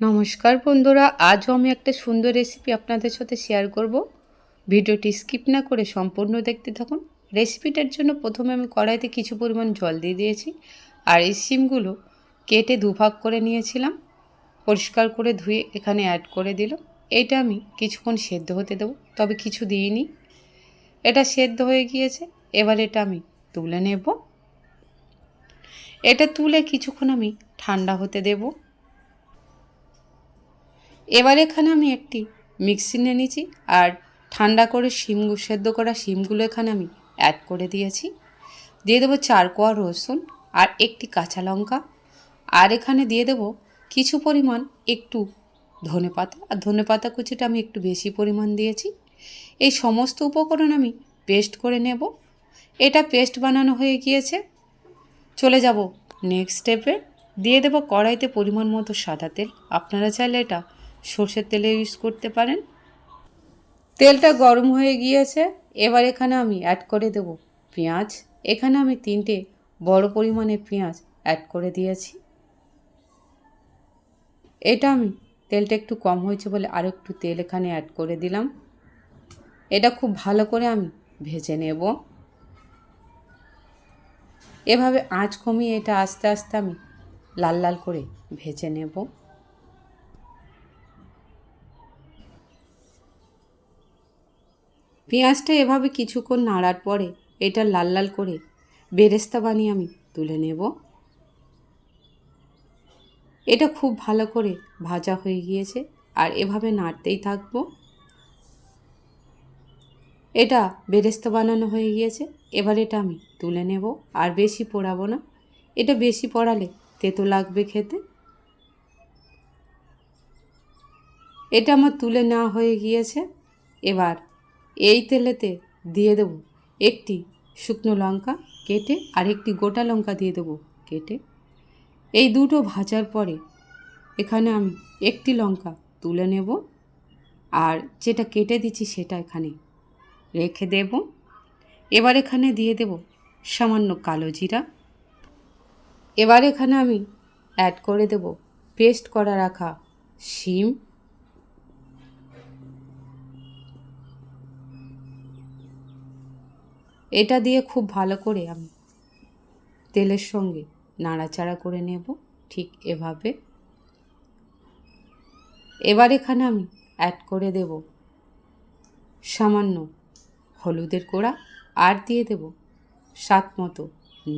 নমস্কার বন্ধুরা, আজও আমি একটা সুন্দর রেসিপি আপনাদের সাথে শেয়ার করব। ভিডিওটি স্কিপ না করে সম্পূর্ণ দেখতে থাকুন। রেসিপিটার জন্য প্রথমে আমি কড়াইতে কিছু পরিমাণ জল দিয়ে দিয়েছি আর এই সিমগুলো কেটে দুভাগ করে নিয়েছিলাম। পরিষ্কার করে ধুয়ে এখানে অ্যাড করে দিল এটা আমি কিছুক্ষণ সেদ্ধ হতে দেবো, তবে কিছু দিইনি। এটা সেদ্ধ হয়ে গিয়েছে, এবার এটা আমি তুলে নেব। এটা তুলে কিছুক্ষণ আমি ঠান্ডা হতে দেবো। এবার এখানে আমি একটি মিক্সি নিয়ে নিয়েছি, আর ঠান্ডা করে শিম, সেদ্ধ করা শিমগুলো এখানে আমি অ্যাড করে দিয়েছি। দিয়ে দেবো চার কোয়া রসুন আর একটি কাঁচা লঙ্কা। আর এখানে দিয়ে দেবো কিছু পরিমাণ একটু ধনে পাতা। আর ধনে পাতা কুচিটা আমি একটু বেশি পরিমাণ দিয়েছি। এই সমস্ত উপকরণ আমি পেস্ট করে নেব। এটা পেস্ট বানানো হয়ে গিয়েছে। চলে যাব নেক্সট স্টেপে দিয়ে দেবো কড়াইতে পরিমাণ মতো সাদা তেল। আপনারা চাইলে এটা সর্ষের তেলে ইউজ করতে পারেন। তেলটা গরম হয়ে গিয়েছে, এবার এখানে আমি অ্যাড করে দেব পেঁয়াজ। এখানে আমি তিনটে বড় পরিমাণে পেঁয়াজ অ্যাড করে দিয়েছি। এটা আমি তেলটা একটু কম হয়েছে বলে আরও একটু তেল এখানে অ্যাড করে দিলাম। এটা খুব ভালো করে আমি ভেজে নেব। এভাবে আঁচ কমিয়ে এটা আস্তে আস্তে আমি লাল লাল করে ভেজে নেব। পেঁয়াজটা এভাবে কিছুক্ষণ নাড়ার পরে এটা লাল লাল করে বেরেস্তা বানিয়ে আমি তুলে নেব। এটা খুব ভালো করে ভাজা হয়ে গিয়েছে আর এভাবে নাড়তেই থাকব। এটা বেরেস্তা বানানো হয়ে গিয়েছে, এবার এটা আমি তুলে নেব আর বেশি পোড়াবো না। এটা বেশি পড়ালে তেতো লাগবে খেতে। এটা আমার তুলে নেওয়া হয়ে গিয়েছে, এবার এই তেলেতে দিয়ে দেব একটি শুকনো লঙ্কা কেটে আর একটি গোটা লঙ্কা দিয়ে দেবো কেটে। এই দুটো ভাজার পরে এখানে আমি একটি লঙ্কা তুলে নেব আর যেটা কেটে দিচ্ছি সেটা এখানে রেখে দেব। এবার এখানে দিয়ে দেব সামান্য কালো জিরা। এবার এখানে আমি অ্যাড করে দেব পেস্ট করা রাখা শিম। এটা দিয়ে খুব ভালো করে আমি তেলের সঙ্গে নাড়াচাড়া করে নেব ঠিক এভাবে। এবার এখানে আমি অ্যাড করে দেব সামান্য হলুদের কোড়া আর দিয়ে দেব স্বাদ মতো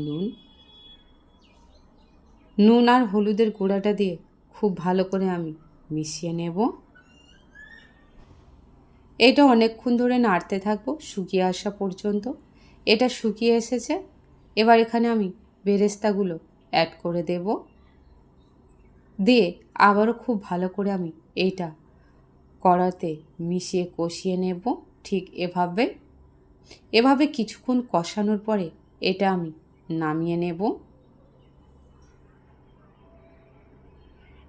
নুন। নুন আর হলুদের গুঁড়াটা দিয়ে খুব ভালো করে আমি মিশিয়ে নেব। এটা অনেকক্ষণ ধরে নাড়তে থাকব, শুকিয়ে আসা পর্যন্ত। এটা শুকিয়ে এসেছে। এবার এখানে আমি বেরেস্তাগুলো অ্যাড করে দেব। দিয়ে আবারও খুব ভালো করে আমি এইটা কড়াতে মিশিয়ে কষিয়ে নেব ঠিক এভাবে। এভাবে কিছুক্ষণ কষানোর পরে এটা আমি নামিয়ে নেব।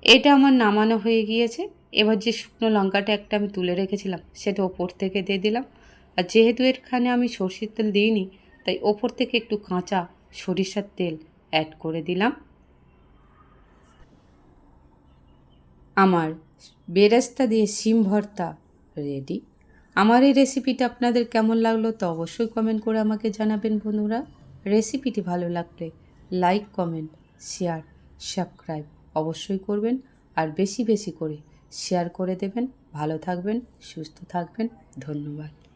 এটা আমার নামানো হয়ে গিয়েছে। এবার যে শুকনো লঙ্কাটা একটা আমি তুলে রেখেছিলাম সেটা ওপর থেকে দিয়ে দিলাম। আর যেহেতু এখানে আমি সর্ষের তেল দিইনি, তাই ওপর থেকে একটু কাঁচা সরিষার তেল অ্যাড করে দিলাম। আমার বেরাস্তা দিয়ে শিম ভর্তা রেডি আমার এই রেসিপিটা আপনাদের কেমন লাগল তো অবশ্যই কমেন্ট করে আমাকে জানাবেন বন্ধুরা। রেসিপিটি ভালো লাগলে লাইক কমেন্ট শেয়ার সাবস্ক্রাইব অবশ্যই করবেন আর বেশি বেশি করে শেয়ার করে দেবেন। ভালো থাকবেন, সুস্থ থাকবেন। ধন্যবাদ।